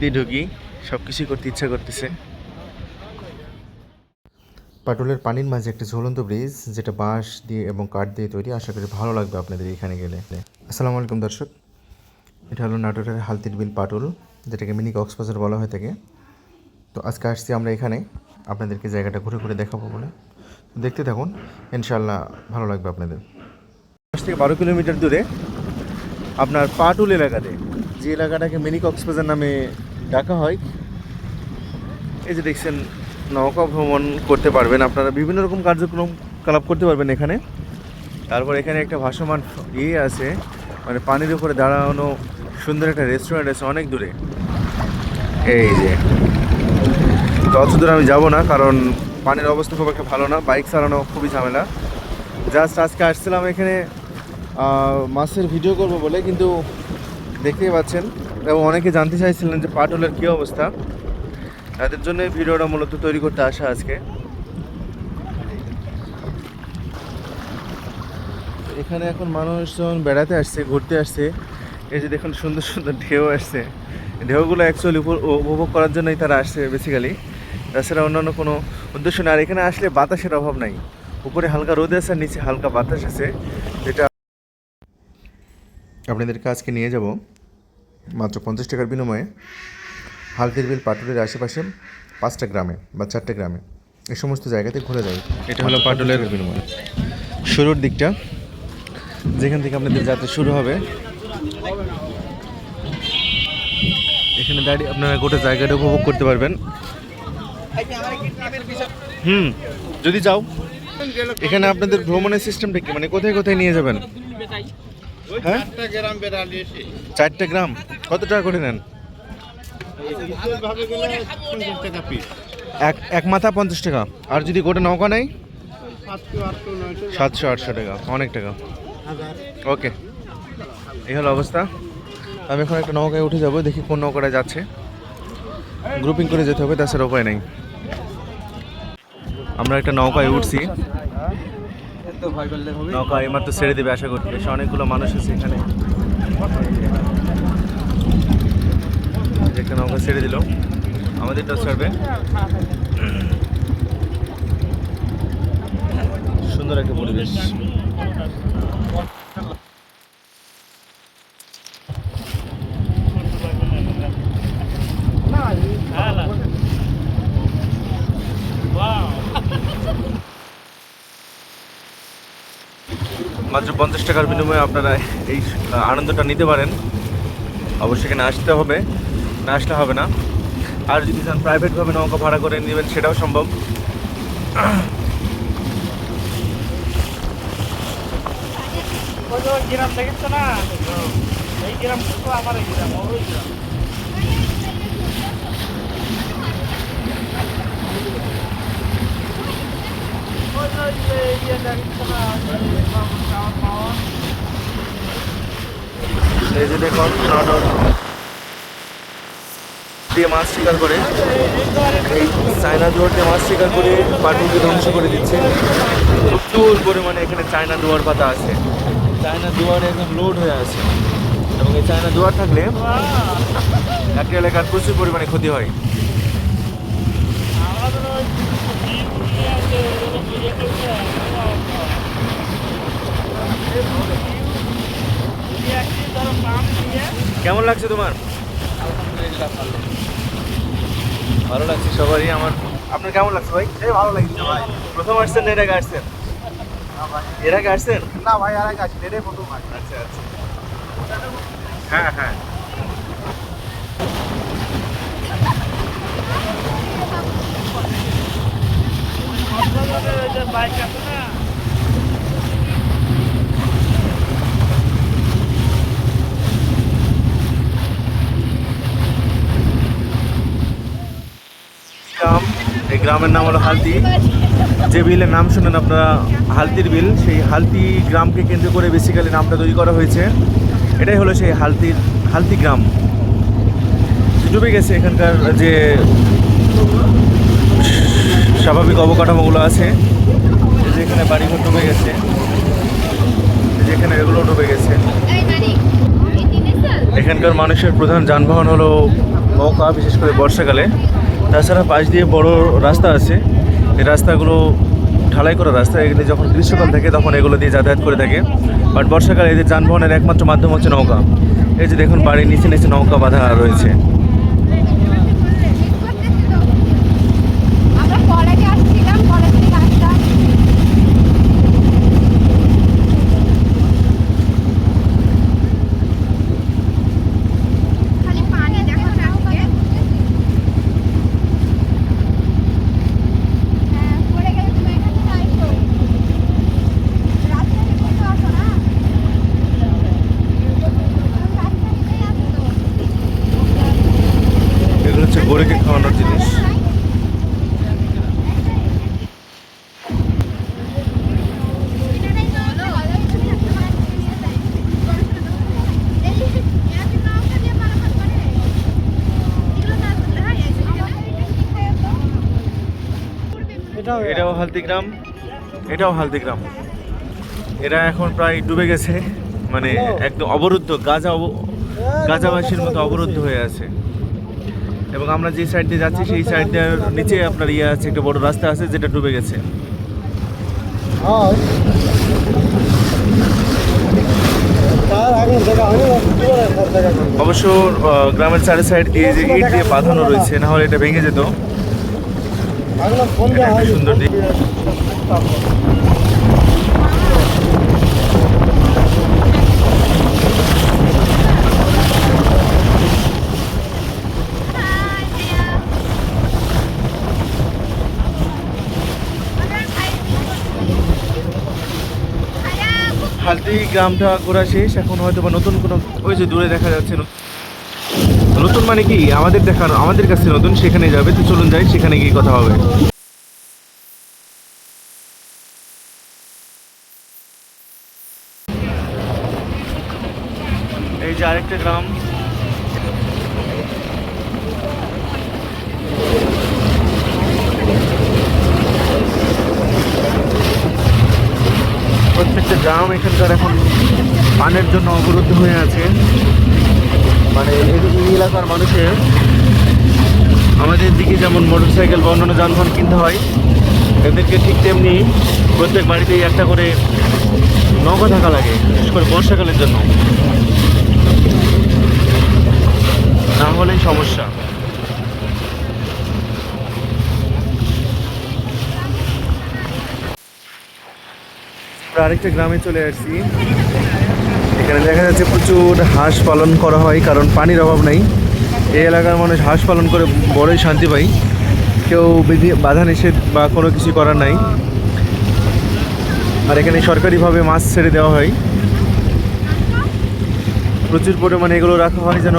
দিয়ে ঢুকি, সব কিছুই করতে ইচ্ছা করতেছে। পাটুলের পানির মাঝে একটি ঝুলন্ত ব্রিজ, যেটা বাঁশ দিয়ে এবং কাঠ দিয়ে তৈরি। আশা করি ভালো লাগবে আপনাদের এখানে গেলে। আসসালামু আলাইকুম, দর্শক। এটা হলো নাটোরের হালতির বিল পাটুল, যেটাকে মিনি কক্সবাজার বলা হয়ে থাকে তো আজকে আসছি আমরা এখানে। আপনাদেরকে জায়গাটা ঘুরে ঘুরে দেখাবো বলে। দেখতে থাকুন ইনশাল্লাহ ভালো লাগবে আপনাদের। দশ থেকে বারো কিলোমিটার দূরে আপনার পাটুল এলাকাতে, যে এলাকাটাকে মিনি কক্সবাজার নামে ডাকা হয়। এই যে দেখছেন, নৌকা ভ্রমণ করতে পারবেন আপনারা। বিভিন্ন রকম কার্যক্রম, কালাপ করতে পারবেন এখানে। তারপর এখানে একটা ভাসমান ইয়ে আছে মানে পানির উপরে দাঁড়ানো সুন্দর একটা রেস্টুরেন্ট আছে অনেক দূরে। এই যে। তো অত দূরে আমি যাব না, কারণ পানির অবস্থা খুব একটা ভালো না, বাইক চালানো খুবই ঝামেলা। জাস্ট আজকে আসছিলাম এখানে মাছের ভিডিও করব বলে, কিন্তু দেখতেই পাচ্ছেন এবং অনেকে জানতে চাইছিলেন যে পাটলের কী অবস্থা। তাদের জন্য এই ভিডিওটা মূলত তৈরি করতে আসা আজকে। এখানে এখন মানুষজন বেড়াতে আসছে, ঘুরতে আসছে। এই যে দেখুন, সুন্দর সুন্দর ঢেউ আসছে। ঢেউগুলো অ্যাকচুয়ালি উপভোগ করার জন্যই তারা আসছে বেসিক্যালি তাছাড়া অন্যান্য কোনো উদ্দেশ্য নেই। আর এখানে আসলে বাতাসের অভাব নাই। উপরে হালকা রোদ আছে আর নিচে হালকা বাতাস আছে। যেটা আপনাদেরকে আজকে নিয়ে যাব। মাত্র পঞ্চাশ টাকার বিনিময়ে হালদির বিল পাটুলের আশেপাশে পাঁচটা গ্রামে বা চারটে গ্রামে এ সমস্ত জায়গাতে ঘুরে যায় এটা হলো পাটুলের বিনিময়ে। শুরুর দিকটা। যেখান থেকে আপনাদের যাত্রা শুরু হবে। এখানে দাঁড়িয়ে আপনারা গোটা জায়গাটা উপভোগ করতে পারবেন। হুম যদি যাও এখানে আপনাদের ভ্রমণের সিস্টেমটা কি? মানে কোথায় কোথায় নিয়ে যাবেন? হ্যাঁ? চারটে গ্রাম কত টাকা করে নেন? এক এক মাথা পঞ্চাশ টাকা। আর যদি গোটা নৌকা নেই? সাতশো আটশো টাকা। অনেক টাকা। ওকে। এই হলো অবস্থা। আমি এখন একটা নৌকায় উঠে যাব দেখি কোন নৌকাটা যাচ্ছে। গ্রুপিং করে যেতে হবে তাছাড়া উপায় নেই। আমরা একটা নৌকায় উঠছি। নৌকা এইমাত্র ছেড়ে দেবে, আশা করি বেশ, অনেকগুলো মানুষ আছে এখানে। একটা নৌকা ছেড়ে দিল। আমাদেরটাও ছাড়বে। সুন্দর একটা পরিবেশ। মাত্র পঞ্চাশ টাকার বিনিময়ে আপনারা এই আনন্দটা নিতে পারেন। অবশ্যই এখানে আসতে হবে। না আসলে হবে না। আর যদি চান প্রাইভেটভাবে নৌকা ভাড়া করে নেবেন, সেটাও সম্ভব। গ্রাম না, এই গ্রাম আমার এই গ্রাম ওই গ্রাম ওই যে ওই যে ইয়ে দেখেছ না ওই যে খাওয়া খাওয়া এই যে দেখুন দিয়ে মাছ শিকার করে এই চায়না দুয়ার দিয়ে মাছ শিকার করে পাটুলকে ধ্বংস করে দিচ্ছে প্রচুর পরিমাণে এখানে চায়না দুয়ার পাতা আছে চায়না দুয়ার একদম লোড হয়ে আছে এবং এই চায়না দুয়ার থাকলে একটা এলাকার প্রচুর পরিমাণে ক্ষতি হয় আমাদের ওই ইয়ে আছে ওরকম ইয়ে করছে একটি ধরো পাম দিয়ে কেমন লাগছে তোমার? ভালো লাগছে সবারই আমার আপনার কেমন লাগছে ভাই? এই ভালো লাগছে ভাই। প্রথম আসছেন না এর আগে আসছেন? এর আগে আসছেন? না ভাই আর এক আসলে এটাই প্রথম আচ্ছা আচ্ছা। হ্যাঁ হ্যাঁ ওই যে বাইক আছে না গ্রাম, এই গ্রামের নাম হলো হালতি। যে বিলের নাম শুনেন আপনারা, হালতির বিল, সেই হালতি গ্রামকে কেন্দ্র করে বেসিক্যালি নামটা তৈরি করা হয়েছে। এটাই হলো সেই হালতির, হালতি গ্রাম। ডুবে গেছে এখানকার যে স্বাভাবিক অবকাঠামোগুলো আছে। এই যে এখানে বাড়িঘর ডুবে গেছে। এই যে এখানে এগুলো ডুবে গেছে। এখানকার মানুষের প্রধান যানবাহন হলো নৌকা বিশেষ করে বর্ষাকালে। তাছাড়া পাশ দিয়ে বড় রাস্তা আছে। এই রাস্তাগুলো ঢালাই করা রাস্তা। এগুলি যখন গ্রীষ্মকাল থাকে তখন এগুলো দিয়ে যাতায়াত করে থাকে। বাট বর্ষাকালে এদের যানবাহনের একমাত্র মাধ্যম হচ্ছে নৌকা। এই যে দেখুন বাড়ির নিচে নিচে নৌকা বাঁধা রয়েছে আমরা কলেজে আসছিলাম কলেজ থেকে আসলাম খালি পানি দেখো চারদিকে হ্যাঁ পড়ে গেলে তুমি এখান থেকে আইসো রাস্তা থেকে তো আসো না রাস্তা থেকেই আসতো এগুলো হচ্ছে গরুকে খাওয়ানোর জিনিস। এটাও হালদিগ্রাম। এটাও হালদিগ্রাম। এরা এখন প্রায় ডুবে গেছে। মানে একদম অবরুদ্ধ গাজা অব- গাজাবাসীর মতো অবরুদ্ধ হয়ে আছে। এবং আমরা যে সাইড দিয়ে যাচ্ছি সেই সাইড দিয়ে নিচে আপনার ইয়ে আছে একটা বড় রাস্তা আছে যেটা ডুবে গেছে। অবশ্য গ্রামের চারি সাইড দিয়ে যে ইট দিয়ে বাঁধানো রয়েছে না হলে এটা ভেঙে যেত। সুন্দর দিক। হালদি গ্রামটা ঘোরা শেষ, এখন হয়তো বা নতুন কোনো ওই যে দূরে দেখা যাচ্ছে নতুন মানে কি? আমাদের দেখানো আমাদের কাছে নতুন, সেখানে যাবে, তো চলুন যাই, সেখানে গিয়ে কথা হবে। এই যে আরেকটা গ্রাম। গ্রাম এখানকার এখন পানের জন্য অবরুদ্ধ হয়ে আছে। মানে এই এলাকার মানুষের আমাদের দিকে যেমন মোটর সাইকেল বা অন্যান্য যানবাহন কিনতে হয়, এদেরকে ঠিক তেমনি প্রত্যেক বাড়িতেই একটা করে নৌকা থাকা লাগে, বিশেষ করে বর্ষাকালের জন্য। না হলেই সমস্যা। আমরা আরেকটা গ্রামে চলে আসছি। এখানে দেখা যাচ্ছে প্রচুর হাঁস পালন করা হয়, কারণ পানির অভাব নাই। এই এলাকার মানুষ হাঁস পালন করে বড়ই শান্তি পায়। কেউ বিধি বাধা নিষেধ বা কোনো কিছু করার নাই। আর এখানে সরকারিভাবে মাছ ছেড়ে দেওয়া হয়। প্রচুর পরিমাণে এগুলো রাখা হয় যেন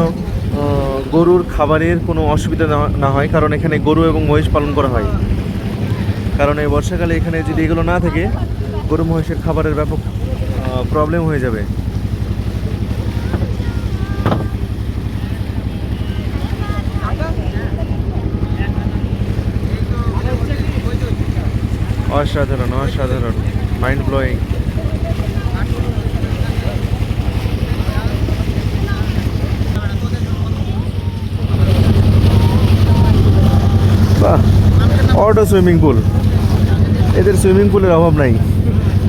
গরুর খাবারের কোনো অসুবিধা না হয়, কারণ এখানে গরু এবং মহিষ পালন করা হয়। কারণ এই বর্ষাকালে এখানে যদি এগুলো না থাকে গরু মহিষের খাবারের ব্যাপক প্রবলেম হয়ে যাবে। অসাধারণ অসাধারণ। Mind blowing auto swimming pool. এদের সুইমিং পুলের অভাব নাই।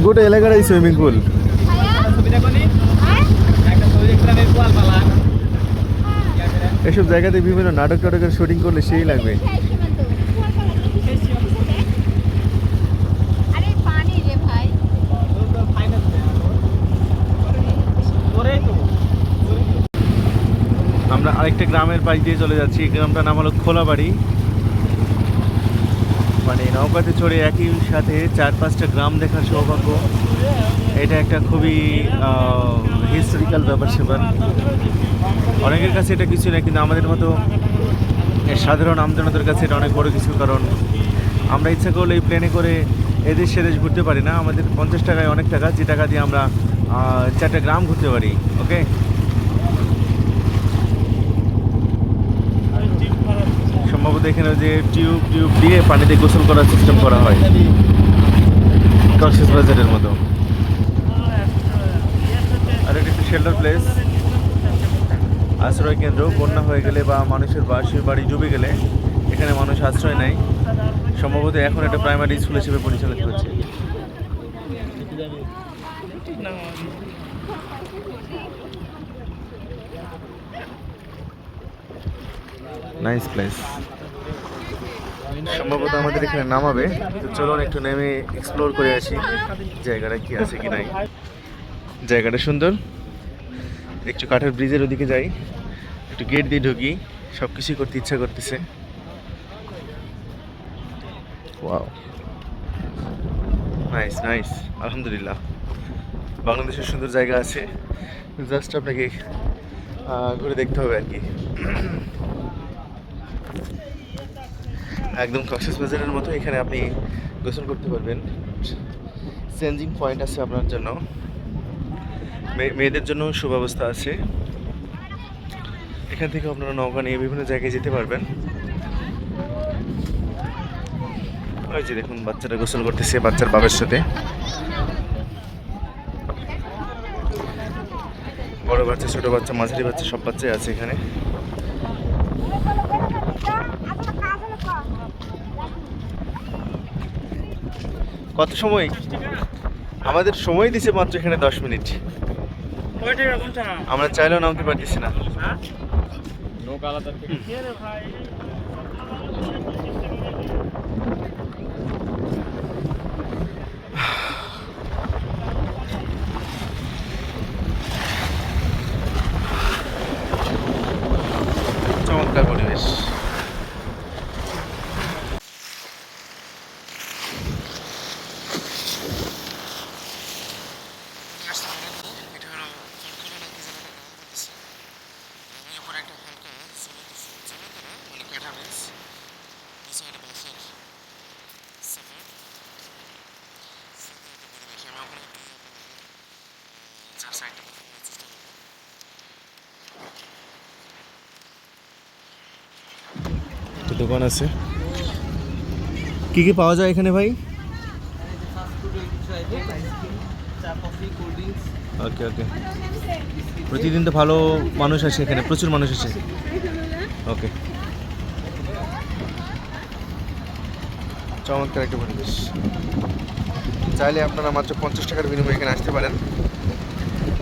গোটা এলাকাটাই সুইমিং পুল এসব জায়গাতে বিভিন্ন নাটক টাটকের শুটিং করলে সেই লাগবে। আমরা আরেকটা গ্রামের পাশ দিয়ে চলে যাচ্ছি। গ্রামটার নাম হলো খোলাবাড়ি। মানে নৌকাতে চড়ে একই সাথে চার পাঁচটা গ্রাম দেখার সৌভাগ্য। এটা একটা খুবই হিস্টোরিক্যাল ব্যাপার স্যাপার অনেকের কাছে এটা কিছু না কিন্তু আমাদের মতো সাধারণ আমজনতার কাছে এটা অনেক বড় কিছু, কারণ আমরা ইচ্ছা করলে এই প্লেনে করে এদেশ সেদেশ ঘুরতে পারি না। আমাদের পঞ্চাশ টাকায় অনেক টাকা, যে টাকা দিয়ে আমরা চারটা গ্রাম ঘুরতে পারি ওকে সম্ভবত এখানে যে টিউব টিউব দিয়ে পানিতে গোসল করার সিস্টেম করা হয়। কক্সেস বাজারের মতো। আর এটা একটা শেল্টার প্লেস আশ্রয় কেন্দ্র, বন্যা হয়ে গেলে বা মানুষের বাসের বাড়ি ডুবে গেলে এখানে মানুষ আশ্রয় নেয়। সম্ভবত এখন একটা প্রাইমারি স্কুল হিসেবে পরিচালিত হচ্ছে। নাইস প্লেস সম্ভবত আমাদের এখানে নামাবে। তো চলুন একটু নেমে এক্সপ্লোর করে আসি, জায়গাটা কি আছে কি নাই। জায়গাটা সুন্দর। একটু কাঠের ব্রিজের ওদিকে যাই। একটু গেট দিয়ে ঢুকি। সব কিছুই করতে ইচ্ছা করতেছে। ওয়াও নাইস নাইস আলহামদুলিল্লাহ। বাংলাদেশের সুন্দর জায়গা আছে। জাস্ট আপনাকে ঘুরে দেখতে হবে আর কি। একদম কক্সেস বাজারের মতো এখানে আপনি গোসল করতে পারবেন। চেঞ্জিং পয়েন্ট আছে আপনার জন্য। মেয়ে- মেয়েদের জন্য সুব্যবস্থা আছে। এখান থেকে আপনারা নৌকা নিয়ে বিভিন্ন জায়গায় যেতে পারবেন। ওই যে দেখুন, বাচ্চারা গোসল করতেছে বাচ্চার বাবার সাথে। বড় বাচ্চা, ছোট বাচ্চা, মাঝারি বাচ্চা সব বাচ্চাই আছে এখানে। কত সময়? আমাদের সময় দিছে মাত্র এখানে দশ মিনিট। আমরা চাইলেও নামতে পারতেছি না। দোকান আছে। কি কি পাওয়া যায় এখানে ভাই? ওকে ওকে প্রতিদিন তো ভালো মানুষ আসে এখানে প্রচুর মানুষ আসে। ওকে চমৎকার একটা পরিবেশ। চাইলে আপনারা মাত্র পঞ্চাশ টাকার বিনিময়ে এখানে আসতে পারেন।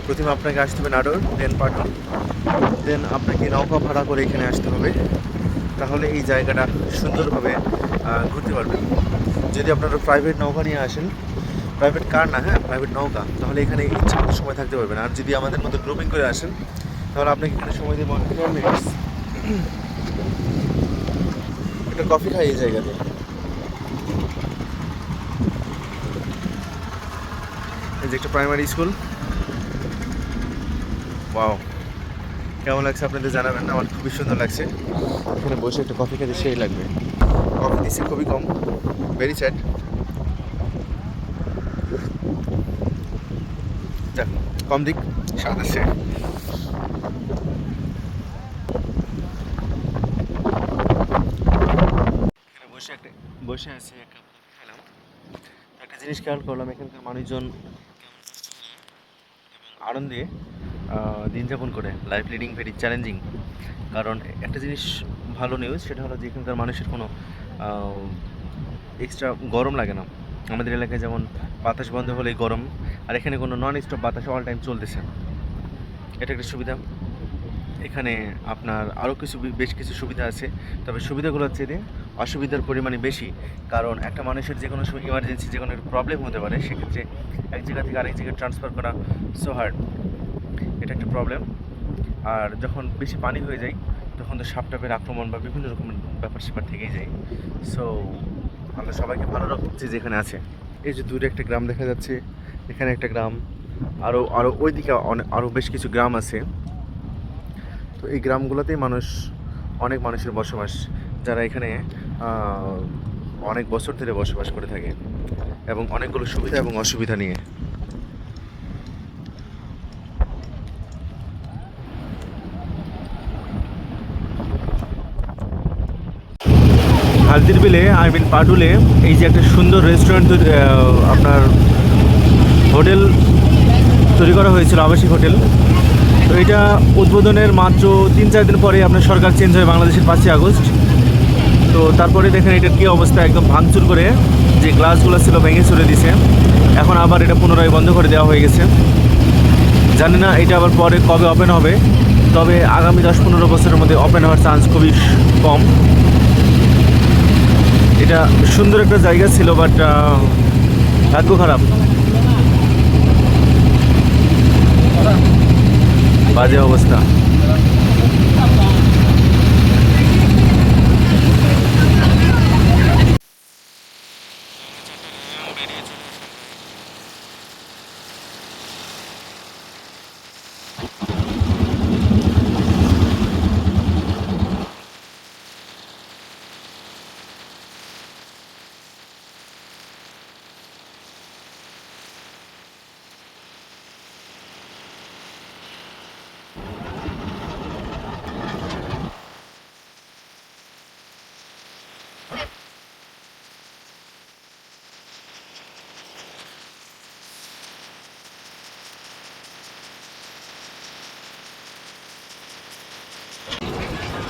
প্রথমে আপনাকে আসতে হবে নাটোর দেন পাটন। দেন আপনাকে নৌকা ভাড়া করে এখানে আসতে হবে। তাহলে এই জায়গাটা সুন্দরভাবে ঘুরতে পারবেন। যদি আপনারা প্রাইভেট নৌকা নিয়ে আসেন প্রাইভেট কার না হ্যাঁ প্রাইভেট নৌকা, তাহলে এখানে ইচ্ছা সময় থাকতে পারবেন। আর যদি আমাদের মতো গ্রুপিং করে আসেন, তাহলে আপনাকে এখানে সময় দেবো টেন মিনিটস একটা কফি খাই এই জায়গাতে। এই যে একটা প্রাইমারি স্কুল ওয়াও কেমন লাগছে আপনাদের জানাবেন? আমার খুবই সুন্দর লাগছে। এখানে বসে একটা কফি খেতে সেই লাগবে। কফি দিচ্ছে, খুবই কম। ভেরি স্যাড কম দিক, স্বাদ বসে একটা বসে আছি খেলাম। একটা জিনিস খেয়াল করলাম, এখানকার মানুষজন আনন্দে দিন যাপন করে। লাইফ লিডিং ভেরি চ্যালেঞ্জিং কারণ একটা জিনিস ভালো নিউজ সেটা হলো যে এখানকার মানুষের কোনো এক্সট্রা গরম লাগে না। আমাদের এলাকায় যেমন বাতাস বন্ধ হলেই গরম, আর এখানে কোনো নন স্টপ বাতাস অল টাইম চলতেছে এটা একটা সুবিধা। এখানে আপনার আরও কিছু বেশ কিছু সুবিধা আছে। তবে সুবিধাগুলোর চেয়ে অসুবিধার পরিমাণে বেশি। কারণ একটা মানুষের যে কোনো সময় ইমার্জেন্সি যে কোনো প্রবলেম হতে পারে, সেক্ষেত্রে এক জায়গা থেকে আরেক জায়গায় ট্রান্সফার করা সো হার্ড এটা একটা প্রবলেম আর যখন বেশি পানি হয়ে যায় তখন তো সাপটাপের আক্রমণ বা বিভিন্ন রকমের ব্যাপার স্যাপার থেকেই যায়। সো আমরা সবাইকে ভালো রাখছি যেখানে আছে। এই যে দূরে একটা গ্রাম দেখা যাচ্ছে এখানে একটা গ্রাম আরও আরও ওইদিকে অনেক আরও বেশ কিছু গ্রাম আছে। তো এই গ্রামগুলোতেই মানুষ অনেক মানুষের বসবাস যারা এখানে অনেক বছর ধরে বসবাস করে থাকে এবং অনেকগুলো সুবিধা এবং অসুবিধা নিয়ে। হালদির বিলে আই মিন পাটুলে এই যে একটা সুন্দর রেস্টুরেন্ট আপনার হোটেল তৈরি করা হয়েছিল, আবাসিক হোটেল। তো এটা উদ্বোধনের মাত্র তিন চার দিন পরে আপনার সরকার চেঞ্জ হয়, বাংলাদেশের পাঁচই আগস্ট। তো তারপরে দেখেন এটার কী অবস্থা, একদম ভাঙচুর করে যে গ্লাসগুলো ছিল ভেঙে ছুড়ে দিছে। এখন আবার এটা পুনরায় বন্ধ করে দেওয়া হয়ে গেছে। জানি না এটা আবার পরে কবে ওপেন হবে, তবে আগামী দশ পনেরো বছরের মধ্যে ওপেন হওয়ার চান্স খুবই কম। এটা সুন্দর একটা জায়গা ছিল বাট ভাগ্য খারাপ। বাজে অবস্থা।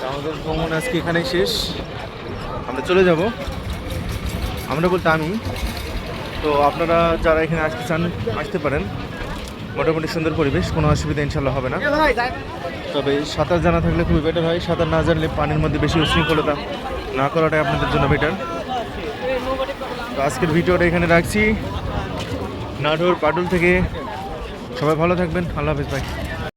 আমাদের ভ্রমণ আজকে এখানেই শেষ। আমরা চলে যাব। আমরা বলতে আমি। তো আপনারা যারা এখানে আসতে চান, আসতে পারেন। মোটামুটি সুন্দর পরিবেশ, কোনো অসুবিধা ইনশাল্লাহ হবে না। তবে সাঁতার জানা থাকলে খুবই বেটার হয়। সাঁতার না জানলে পানির মধ্যে বেশি উশৃঙ্খলতা না করাটাই আপনাদের জন্য বেটার তো আজকের ভিডিওটা এখানে রাখছি। নাটোর পাটুল থেকে। সবাই ভালো থাকবেন। আল্লাহ হাফিজ ভাই